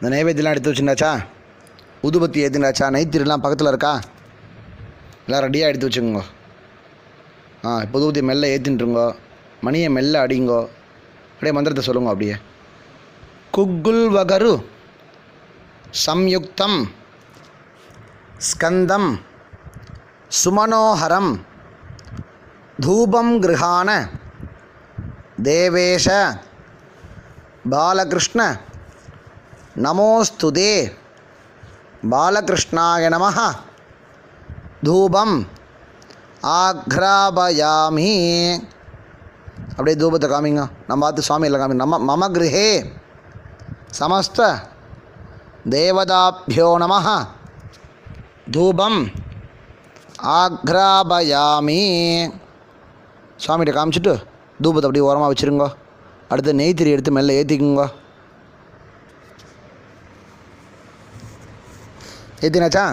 இந்த நைவேத்தியெலாம் எடுத்து வச்சுருந்தாச்சா? உதுபத்தி ஏற்றினாச்சா நைத்திரிலாம் பக்கத்தில் இருக்கா? எல்லாம் ரெடியாக எடுத்து வச்சுக்கோங்க. ஆ இப்போ ஊதுபத்தி மெல்ல ஏற்றின்ட்டுருங்கோ மணியை மெல்ல அடிங்கோ. அப்படியே மந்திரத்தை சொல்லுங்க அப்படியே. குக்குல் வகரு சம்யுக்தம் ஸ்கந்தம் சுமனோஹரம் தூபம் கிருஹான தேவேஷ பாலகிருஷ்ண நமோஸ்துதே பாலகிருஷ்ணாய நம தூபம் ஆக்ராபயாமி அப்படியே தூபத்தை காமிங்க நம்ம பார்த்து சுவாமி இல்லை காமிங்க நம்ம மம கிரகே சமஸ்த தேவதாபியோ நம தூபம் ஆக்ராபயாமி சுவாமிகிட்ட காமிச்சிட்டு தூபத்தை அப்படியே ஓரமாக வச்சுருங்கோ அடுத்து நெய்த்திரி எடுத்து மெல்ல ஏற்றிக்குங்கோ எத்தினாச்சா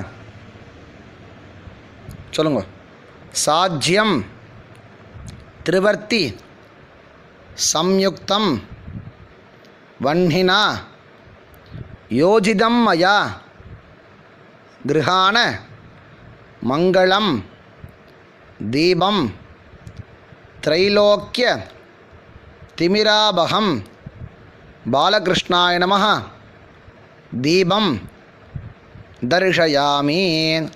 சொல்லுங்க. சாஜ்யம் திருவர்த்தி சம்யுக்தம் வன்னினா யோஜிதம் மயா கிருஹான மங்களம் தீபம் திரைலோக்கிய திமிராபகம் பாலகிருஷ்ணாய நம தீபம் தர்ஷயாமி.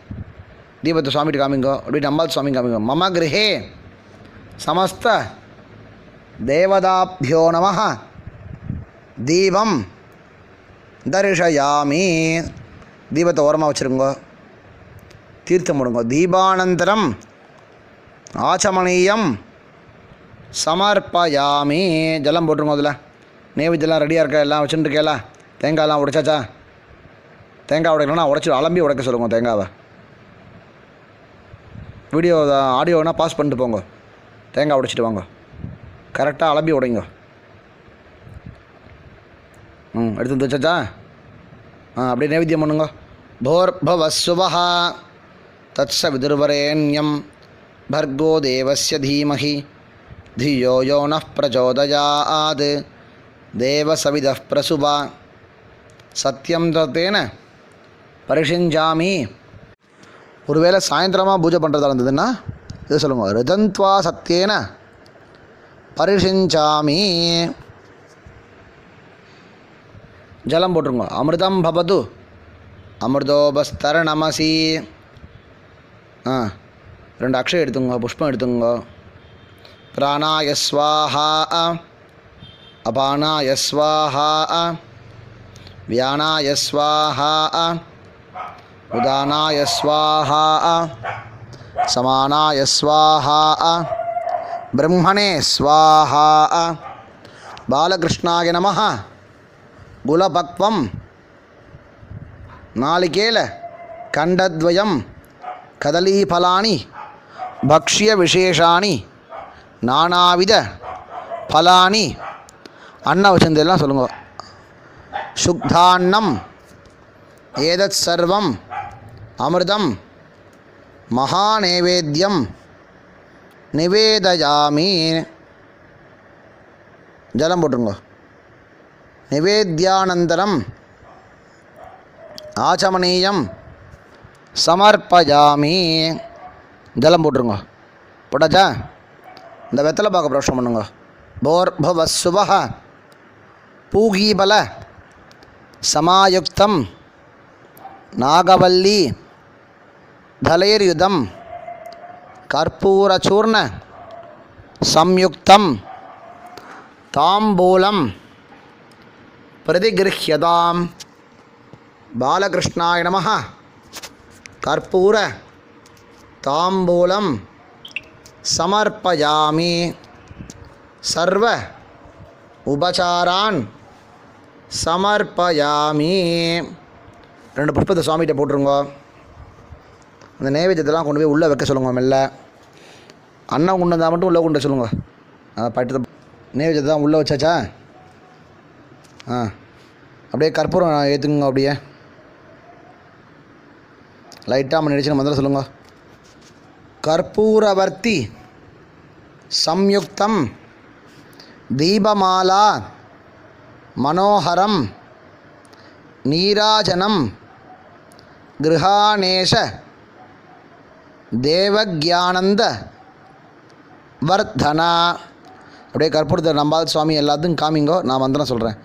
தீபத்தை சுவாமிட்டு காமிங்கோ. அப்படி அம்பாள் சுவாமி காமிங்கோ. மம கிரகே சமஸ்த தேவதாபியோ நம தீபம். தர்ஷயாமி. தீபத்தை ஓரமாக வச்சுருங்கோ. தீர்த்தம் முடுங்கோ தீபானந்தரம் ஆச்சமணியம் சமர்ப்பயாமி. ஜலம் போட்டுருங்க அதில் நேவேத்தியெல்லாம் ரெடியாக இருக்கா? எல்லாம் வச்சுட்டுருக்கேலா தேங்காயெல்லாம் உடைச்சாச்சா? தேங்காய் உடைக்கலன்னா உடச்சி அலம்பி உடைக்க சொல்லுங்க தேங்காவை வீடியோ ஆடியோனா பாஸ் பண்ணிட்டு போங்க தேங்காய் உடைச்சிட்டு வாங்க கரெக்டாக அலம்பி உடைங்க ம் எடுத்து வந்து வச்சாச்சா ஆ அப்படியே நைவேத்தியம் பண்ணுங்க भोर्भवस्वः तत्सविदुर्वरेण्यं भर्गो देवस्य धीमहि धियो यो नः प्रचोदयात् देवसविदः प्रसुवा சத்தியம் தத்தேன பரிஷிஞ்சாமி. ஒருவேளை சாயந்தரமாக பூஜை பண்ணுறதா இருந்ததுன்னா இது சொல்லுங்கள் ரிதந்த்வா சத்தியேன பரிஷிஞ்சாமி. ஜலம் போட்டுருங்க. அமிர்தம் பபது அமிர்தோபஸ்தர நமசி ஆ ரெண்டு அக்ஷயம் எடுத்துங்க புஷ்பம் எடுத்துங்க. பிராணாயஸ்வாஹா. அபானாயஸ்வாஹா. வியானாயஸ்வாஹா. ஸ்வாஹா உதானாய ஸ்வாஹா சமானாய ஸ்வாஹா பிரம்மணே ஸ்வாஹா பாலகிருஷ்ணாய நம குலபக்வம் நாளிகேல கண்டத்வயம் கதலீபலானி பக்ஷ்ய விசேஷாணி நானாவித பலானி அன்ன வச்சந்தெல்லாம் சொல்லுங்க. சுக்தாண்ணம் ஏதத் சர்வம். அமிர்தம் மகாநேவேத்தியம் நிவேதயாமி. ஜலம் போட்டுருங்க. நிவேத்தியானந்தரம் ஆச்சமனீயம் சமர்ப்பயாமி. ஜலம் போட்டுருங்க. போட்டாச்சா? இந்த வெத்தலை பார்க்க பிரஷம் பண்ணுங்க. போர்பவ சுப பூகீபல சமாயுக்தம் நாகவல்லி தலைர்யுதம் கற்பூரச்சூர்ண சம்யுக்தம் தாம்பூலம் பிரதிகிருஹ்யதாம். பாலகிருஷ்ணாய நம கற்பூர தாம்பூலம் சமர்ப்பயாமி. சர்வ உபசாரான் சமர்ப்பயாமி. ரெண்டு புஷ்பத்தை சுவாமிகிட்ட போட்டுருங்க. அந்த நைவேத்தியத்தெல்லாம் கொண்டு போய் உள்ளே வைக்க சொல்லுங்க மெல்ல. அண்ணன் கொண்டு வந்தால் மட்டும் உள்ளே கொண்டு வர அதை பட்டு நைவேத்தியத்தை தான் உள்ளே வச்சாச்சா? ஆ அப்படியே கற்பூரம் ஏற்றுக்குங்க அப்படியே. லைட்டாக மணி அடிச்சு மந்திரம் சொல்லுங்க. கற்பூரவர்த்தி சம்யுக்தம் தீபமாலா மனோகரம் நீராஜனம் கிருஹாணேஷ தேவக்யானந்த வர்தனா அப்படியே கற்பூரத்தை நம்பாத சுவாமி எல்லாத்துக்கும் காமிங்கோ நான் மந்திரம் சொல்கிறேன்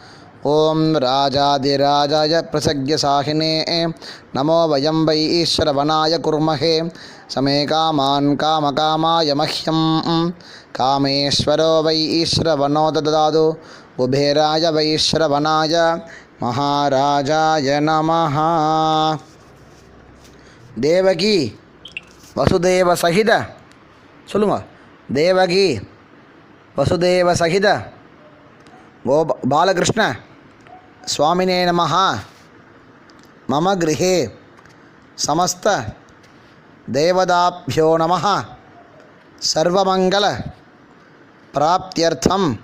ஓம் ராஜாதிராஜாய பிரசக்ய சாகினே நமோ வயம் வை ஈஸ்வரவனாய குர்மஹே சமே காமான் காம காமாய மஹ்யம் காமேஸ்வரோ வை ஈஸ்வரவனோ ததாது குபேராய வைஸ்வரவனாய மகாராஜாய நமஹா. தேவகி வசுதேவ சகித. சொல்லுங்க. தேவகி. வசுதேவ சகித. கோப பாலகிருஷ்ண. சுவாமினே நமஹா. மம கிரகே சமஸ்த. தேவதாபியோ நம சர்வமங்கல பிராப்தியர்த்தம்.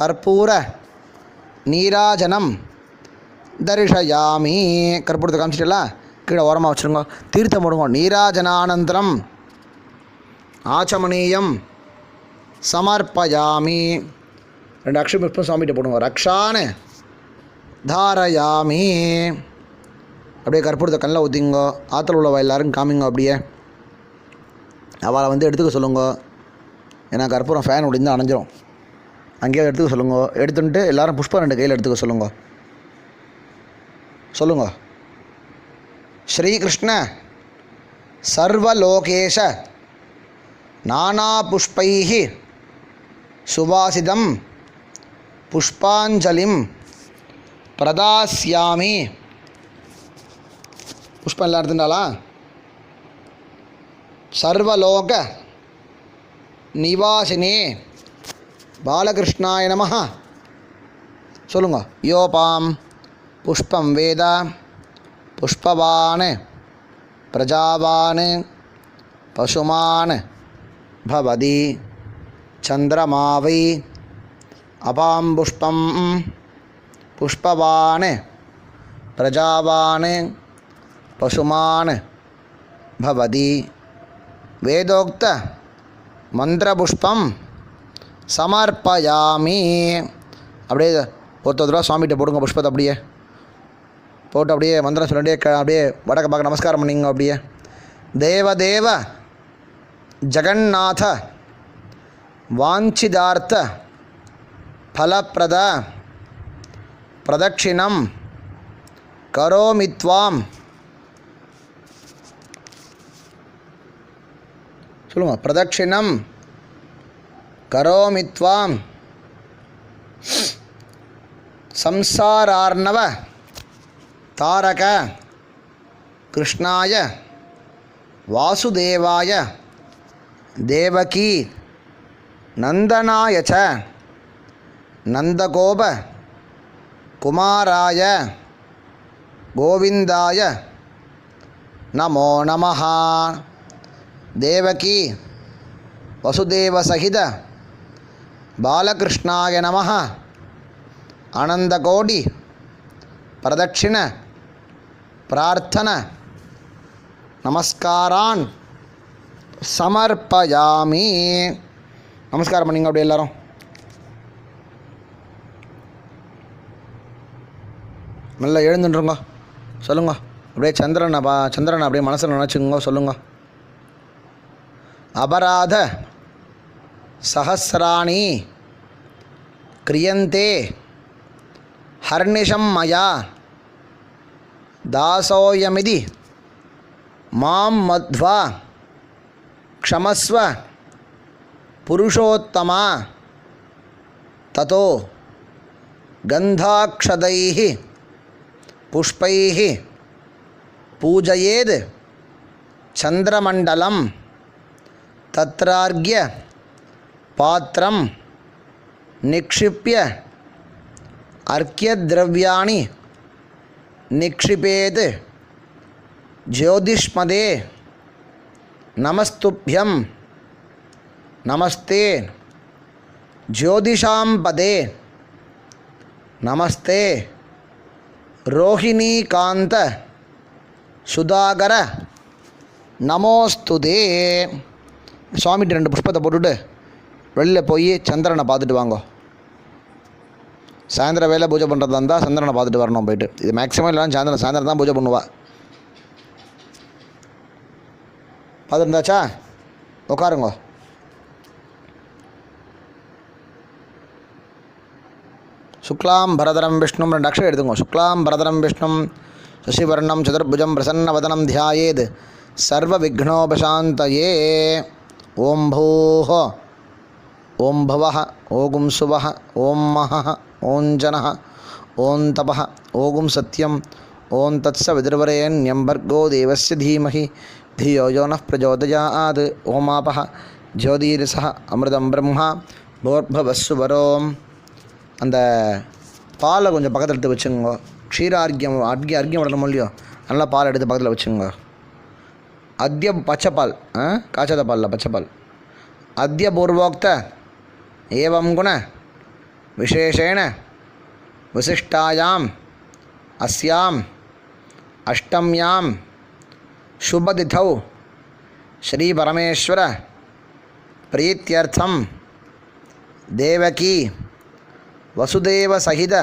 கற்பூர. நீராஜனம். தரிஷயாமி. கற்பூரத்தை காமிச்சிட்டல கீழே ஓரமாக வச்சுருங்க. தீர்த்தம் போடுங்க. நீராஜனானந்தரம். ஆச்சமணியம். சமர்ப்பயாமி. ரெண்டு அக்ஷம் புஷ்பம் சுவாமிகிட்ட போடுங்க. ரக்ஷான்னு. தாரயாமி. அப்படியே கற்பூரத்தை கண்ணில் ஊற்றிங்கோ ஆற்றுல உள்ளவ எல்லாரும் காமிங்க அப்படியே. அவளை வந்து எடுத்துக்க சொல்லுங்க. ஏன்னா கற்பூரம் ஃபேன் ஒடிந்து அணைஞ்சிரும். அங்கேயே எடுத்துக்க சொல்லுங்க. எடுத்துட்டு எல்லாரும் புஷ்பம் ரெண்டு கையில் எடுத்துக்க சொல்லுங்க. சொல்லுங்க. ஸ்ரீகிருஷ்ண சர்வலோகேஷ நானாபுஷ்பை சுபாசிதம் புஷ்பாஞ்சலிம் பிரதாசியாமி புஷ்பம் எல்லாம் எடுத்துட்டாளா? சர்வலோக நிவாசினே பாலகிருஷ்ணாய நம சொல்லுங்க. யோபாம். புஷ்பம் வேதா. புஷ்பவான் பிரஜாவான் பசுமான் பவதி சந்திரமாவை அபாம்புஷ்பம் புஷ்பவான் பிரஜாவான் பசுமான் பவதி வேதோக்த மந்திரபுஷ்பம் சமர்ப்பயாமி. அப்படியே ஒருத்தர் தடவை சுவாமிகிட்ட போடுங்க புஷ்பத்தை அப்படியே. போட்டு அப்படியே மந்திரம் சொல்லிட்டே க அப்படியே வடக்க பார்க்க நமஸ்காரம் பண்ணிங்க அப்படியே. தேவ தேவ ஜெகநாத வாஞ்சிதார்த்த ஃபலப்பிரத பிரதட்சிணம் கரோமித்வாம் சொல்லுமா பிரதட்சிணம் கரோமித்வாம் சம்சாரார்ணவ தாரக கிருஷ்ணாய வாசுதேவாய தேவகி நந்தனாய ச நந்தகோப குமாராய கோவிந்தாய நமோ நம தேவகி வசுதேவசகித பாலகிருஷ்ணாய நம அனந்தகோடி பிரதட்சிண பிரார்த்தன நமஸ்காரான் சமர்ப்பயாமி. நமஸ்காரம் பண்ணிங்க அப்படி எல்லாரும். நல்லா எழுந்துட்டுருங்க சொல்லுங்க. அப்படியே சந்திரனை பா சந்திரனை அப்படியே மனசில் நினச்சிக்கோங்க சொல்லுங்க. அபராத சஹசிராணி கிரியந்தே ஹர்னிஷம் மயா. दासोयमिति माँ मध्वा क्षमस्व पुरुषोत्तमा ततो गंधाक्षदैः पुष्पैः पूजयेद् चंद्रमंडलम् तत्रार्ग्य पात्रम् निक्षिप्य अर्घ्यद्रव्याणि நிக்ஷிபேத் ஜோதிஷ்மதே நமஸ்துபியம் நமஸ்தே ஜோதிஷாம்பதே நமஸ்தே ரோஹிணிகாந்த சுதாகர நமோஸ்துதே சுவாமிகிட்ட ரெண்டு புஷ்பத்தை போட்டுவிட்டு வெளியில் போய் சந்திரனை பார்த்துட்டு வாங்கோ. சாயந்தரம் வேலை பூஜை பண்ணுறதா இருந்தால் சந்திரனை பார்த்துட்டு வரணும் போயிட்டு. இது மேக்ஸிமம் இல்லைனா சாயந்தரம் சாயந்தரம் தான் பூஜை பண்ணுவா. பார்த்துருந்தாச்சா உட்காருங்க. சுக்லாம் பரதரம் விஷ்ணும் ரெண்டு அக்ஷரம் எடுத்துங்க சுக்லாம் பரதரம் விஷ்ணும் சசிவர்ணம் சதுர்புஜம் பிரசன்னவதனம் தியாயேத் சர்வ விக்னோபசாந்தயே ஓம் பூஹோ. ஓம் பவः ஓகும் சுவः ஓம் மஹः ஓம் ஜனः ஓம் தபः ஓகும் சத்யம் ஓம் தத்ச விதிர்வரேண்யம் भर्गो தேவஸ்ய தீமஹி धियो यो नः प्रचोदयात् ओमापः ज्योतिरसः அமிர்தம் பிரம்மா போர்பவஸ்வரோம் அந்த பாலை கொஞ்சம் பக்கத்தில் எடுத்து வச்சுங்க க்ஷீரார்க்கியம் அர்க்கியம் அர்க்கியம் விடணும் இல்லையோ நல்லா பால் எடுத்து பக்கத்தில் வச்சுங்க அத்திய பச்சைப்பால் ஆ காய்ச்சாத பாலில் பச்சைப்பால் அத்திய பூர்வோக்த एवं गुण विशेषेण विशिष्टायाम् अस्याम् अष्टम्यां शुभतिथौ श्रीपरमेश्वर प्रीत्यर्थं देवकी वसुदेवसहित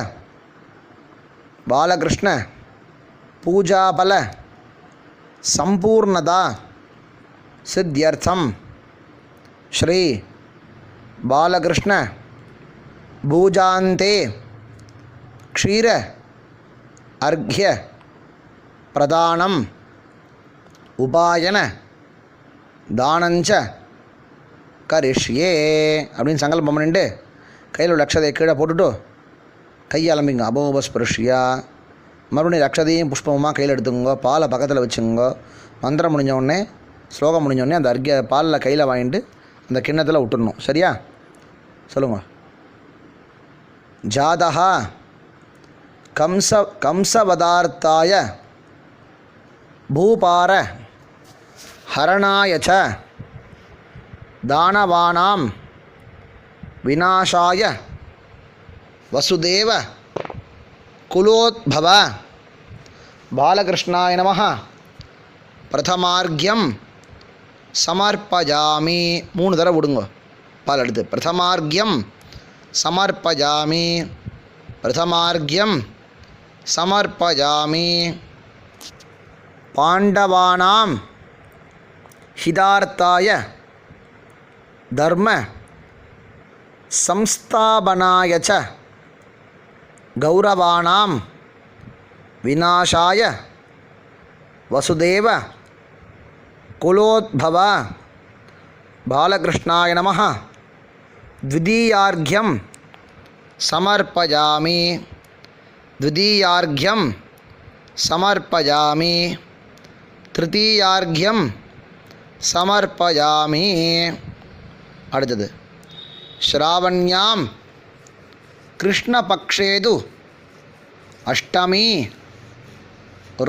बालकृष्ण पूजाफल सम्पूर्णता सिद्ध्यर्थं श्री பாலகிருஷ்ண பூஜாந்தே க்ஷீர அர்க்ய பிரதானம் உபாயன தானஞ்ச கரிஷ்யே அப்படின்னு சங்கல்பம் பண்ணிட்டு கையில் உள்ள கீழே போட்டுட்டு கையை அலம்பிங்க அபோபஸ்பிருஷ்யா. மறுபடியும் ரக்ஷதையும் புஷ்பமாக கையில் எடுத்துக்கோங்க. பாலை பக்கத்தில் வச்சுக்கோங்க. மந்திரம் முடிஞ்சோடனே ஸ்லோகம் முடிஞ்சோடனே அந்த அர்க்கிய பாலில் கையில் வாங்கிட்டு இந்த கிண்ணத்தில் விட்டுடணும். சரியா? சொல்லுங்கள் ஜாதகா கம்ச கம்சவதார்த்தாய பூபார ஹரணாயச்ச தானவானாம் விநாசாய வசுதேவ குலோத்பவ. பாலகிருஷ்ணாய நம பிரதமார்கியம் சமர்ப்பஜாமி. மூணு தடவை விடுங்க. பால் எடுத்து. பிரதமார்கியம். சமர்ப்பஜாமி. பிரதமார்கியம். சமர்ப்பஜாமி. பாண்டவானாம். ஹிதார்த்தாய. தர்ம. சம்ஸ்தாபனாய ச. கௌரவாணாம் விநாசாய. வசுதேவ. कुलोद्भव बालकृष्णाय नमः द्वितीयार्घ्यं समर्पयामि द्वितीयार्घ्यं समर्पयामि तृतीयार्घ्यं சமர்ப்பயாமி அடுத்தது ஸ்ராவண்யாம் கிருஷ்ணபக்ஷேது அஷ்டமி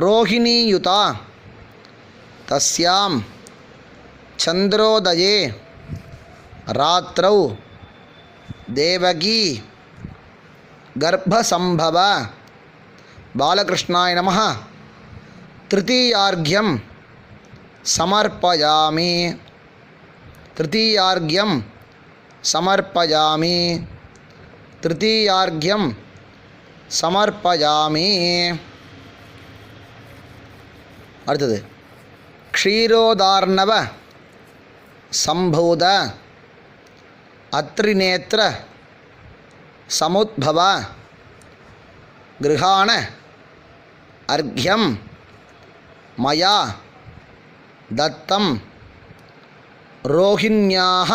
ரோஹிணியுதா தஸ்யாம் சந்திரோதயே ராத்திரௌ தேவகி கர்ப்பசம்பவ பாலகிருஷ்ணாய நம திருத்தீயார்க்கியம் समर्पयामि तृतीयार्घ्यं समर्पयामि तृतीयार्घ्यं समर्पयामि அடுத்தது க்ஷீரோதார்ணவ சம்பூத அத்ரிநேத்திர சமுத்பவ கிருஹாண அர்க்யம் மயா தத்தம் ரோஹிணியாக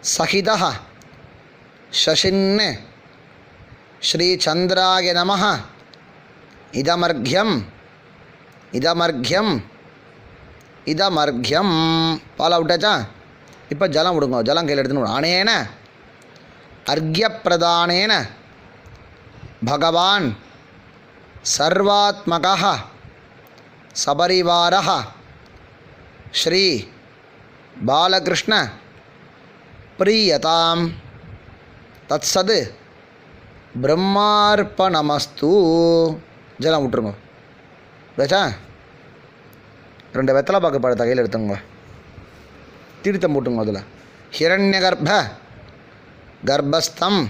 சகித சசின் ஸ்ரீச்சந்திராய நம இதமர்க்யம் இதமர்க்யம். இதமர்க்யம். பாலா விட்டாச்சா? இப்போ ஜலம் விடுங்க ஜலம் கையில் எடுத்துன்னு அனேன அர்க்யப்பிரதானேன? பகவான் சர்வாத்மக சபரிவார ஸ்ரீ பாலகிருஷ்ண பிரியதாம். தத்சது பிரம்மார்ப்பணமஸ்து. ஜலம் விட்டுருங்க. பேச்சா ரெண்டு வெத்தலை பாக்கு பழத்தை கையில் எடுத்துங்க தீர்த்தம் போட்டுங்க அதில். ஹிரண்ய கர்ப்ப கர்ப்பஸ்தம்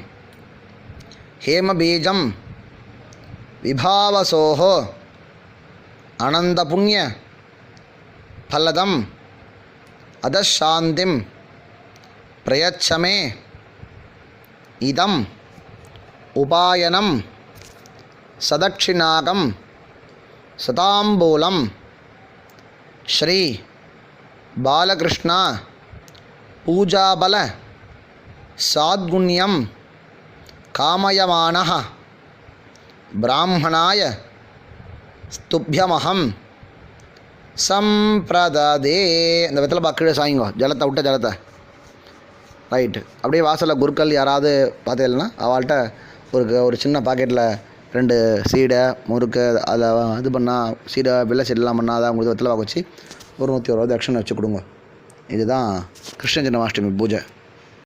ஹேமபீஜம் விபாவசோஹோ அனந்த புண்ணிய பலதம் அதசாந்திம் பிரயச்சமே இதம் உபாயனம் சதட்சிணாகம் சதாம்பூலம் ஸ்ரீ பாலகிருஷ்ணா பூஜாபல சாத்குண்யம் காமயமான பிராமணாய ஸ்துபியமகம் சம்பிரததே. இந்த வெத்தலை பாக்கீழே சாயுங்கோ. ஜலத்தை விட்ட ஜலத்தை. ரைட்டு அப்படியே வாசலில் குருக்கள் யாராவது பார்த்தீங்கன்னா அவள்கிட்ட ஒரு ஒரு சின்ன பாக்கெட்டில் ரெண்டு சீடை முறுக்கு அதை இது பண்ணால் சீடை வெள்ளை சீடெலாம் பண்ணால் அதை உங்களுக்கு வெத்தலை வச்சு ஒரு நூற்றி ஒரு ரூபா தட்சணை வச்சு கொடுங்க. இதுதான் கிருஷ்ண ஜென்மாஷ்டமி பூஜை.